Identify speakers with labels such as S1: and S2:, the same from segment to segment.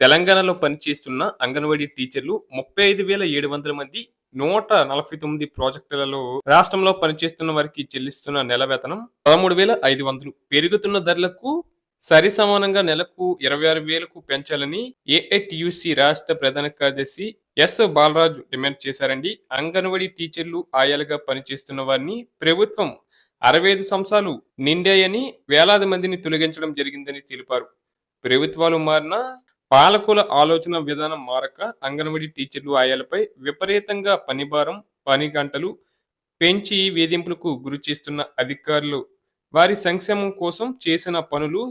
S1: తెలంగాణలో పనిచేస్తున్న అంగన్వాడీ టీచర్లు ముప్పై ఐదు వేల ఏడు వందల మంది నూట నలభై తొమ్మిది ప్రాజెక్టులలో రాష్ట్రంలో పనిచేస్తున్న వారికి చెల్లిస్తున్న నెల వేతనం పదమూడు వేల ఐదు వందలు. పెరుగుతున్న ధరలకు సరి సమానంగా నెలకు ఇరవై ఆరు వేలకు పెంచాలని ఏఐటియుసి రాష్ట్ర ప్రధాన కార్యదర్శి ఎస్ బాలరాజు డిమాండ్ చేశారండి. అంగన్వాడీ టీచర్లు ఆయాలుగా పనిచేస్తున్న వారిని ప్రభుత్వం అరవై ఐదు సంవత్సరాలు నిండాయని వేలాది మందిని తొలగించడం జరిగిందని తెలిపారు. ప్రభుత్వాలు మారినా పాలకుల ఆలోచన విధానం మారక అంగన్వాడీ టీచర్లు ఆయాలపై విపరీతంగా పనిభారం పని గంటలు పెంచి వేధింపులకు గురి చేస్తున్న అధికారులు వారి సంక్షేమం కోసం చేసిన పనులు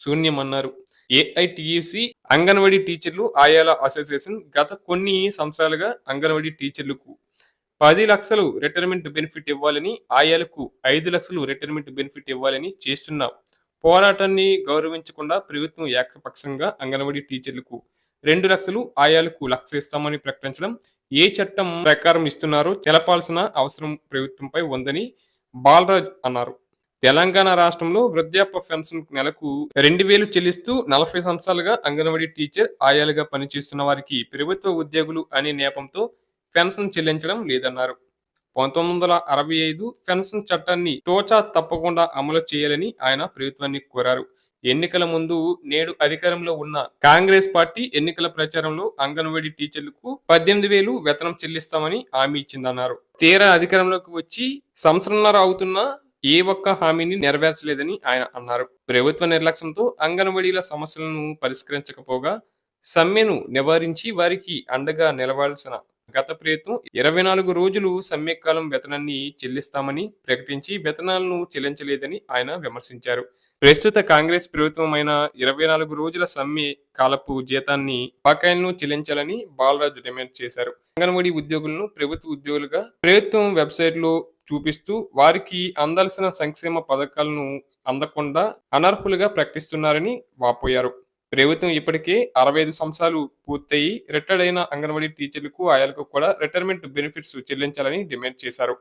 S1: శూన్యమన్నారు. ఏఐటియుసి అంగన్వాడీ టీచర్లు ఆయాల అసోసియేషన్ గత కొన్ని సంవత్సరాలుగా అంగన్వాడీ టీచర్లకు పది లక్షలు రిటైర్మెంట్ బెనిఫిట్ ఇవ్వాలని ఆయాలకు ఐదు లక్షలు రిటైర్మెంట్ బెనిఫిట్ ఇవ్వాలని చేస్తున్న పోరాటాన్ని గౌరవించకుండా ప్రభుత్వం ఏకపక్షంగా అంగన్వాడీ టీచర్లకు రెండు లక్షలు ఆయాలకు లక్ష ఇస్తామని ప్రకటించడం ఏ చట్టం ప్రకారం ఇస్తున్నారో తెలపాల్సిన అవసరం ప్రభుత్వంపై ఉందని బాలరాజ్ అన్నారు. తెలంగాణ రాష్ట్రంలో వృద్ధాప్య పెన్షన్ నెలకు రెండు వేలు చెల్లిస్తూ నలభై సంవత్సరాలుగా అంగన్వాడీ టీచర్ ఆయాలుగా పనిచేస్తున్న వారికి ప్రభుత్వ ఉద్యోగులు అనే నేపంతో పెన్షన్ చెల్లించడం లేదన్నారు. పంతొమ్మిది వందల అరవై ఐదు పెన్షన్ చట్టాన్ని తోచా తప్పకుండా అమలు చేయాలని ఆయన ప్రభుత్వాన్ని కోరారు. ఎన్నికల ముందు నేడు అధికారంలో ఉన్న కాంగ్రెస్ పార్టీ ఎన్నికల ప్రచారంలో అంగన్వాడీ టీచర్లకు పద్దెనిమిది వేలు వేతనం చెల్లిస్తామని హామీ ఇచ్చిందన్నారు. తీరా అధికారంలోకి వచ్చి సంవత్సరంన్నర అవుతున్నా ఏ ఒక్క హామీని నెరవేర్చలేదని ఆయన అన్నారు. ప్రభుత్వ నిర్లక్ష్యంతో అంగన్వాడీల సమస్యలను పరిష్కరించకపోగా సమ్మెను నివారించి వారికి అండగా నిలవాల్సిన గత ప్రయత్నం ఇరవై నాలుగు రోజులు సమ్మెకాలం వేతనాన్ని చెల్లిస్తామని ప్రకటించి వేతనాలను చెల్లించలేదని ఆయన విమర్శించారు. ప్రస్తుత కాంగ్రెస్ ప్రభుత్వమైన ఇరవై నాలుగు రోజుల సమ్మె కాలపు జీతాన్ని బకాయిలను చెల్లించాలని బాలరాజు డిమాండ్ చేశారు. అంగన్వాడీ ఉద్యోగులను ప్రభుత్వ ఉద్యోగులుగా ప్రభుత్వం వెబ్సైట్లో చూపిస్తూ వారికి అందాల్సిన సంక్షేమ పథకాలను అందకుండా అనర్హులుగా ప్రకటిస్తున్నారని వాపోయారు. ప్రభుత్వం ఇప్పటికే అరవై ఐదు సంవత్సరాలు పూర్తయి రిటైర్డ్ అయిన అంగన్వాడీ టీచర్లకు ఆయాలకు కూడా రిటైర్మెంట్ బెనిఫిట్స్ చెల్లించాలని డిమాండ్ చేశారు.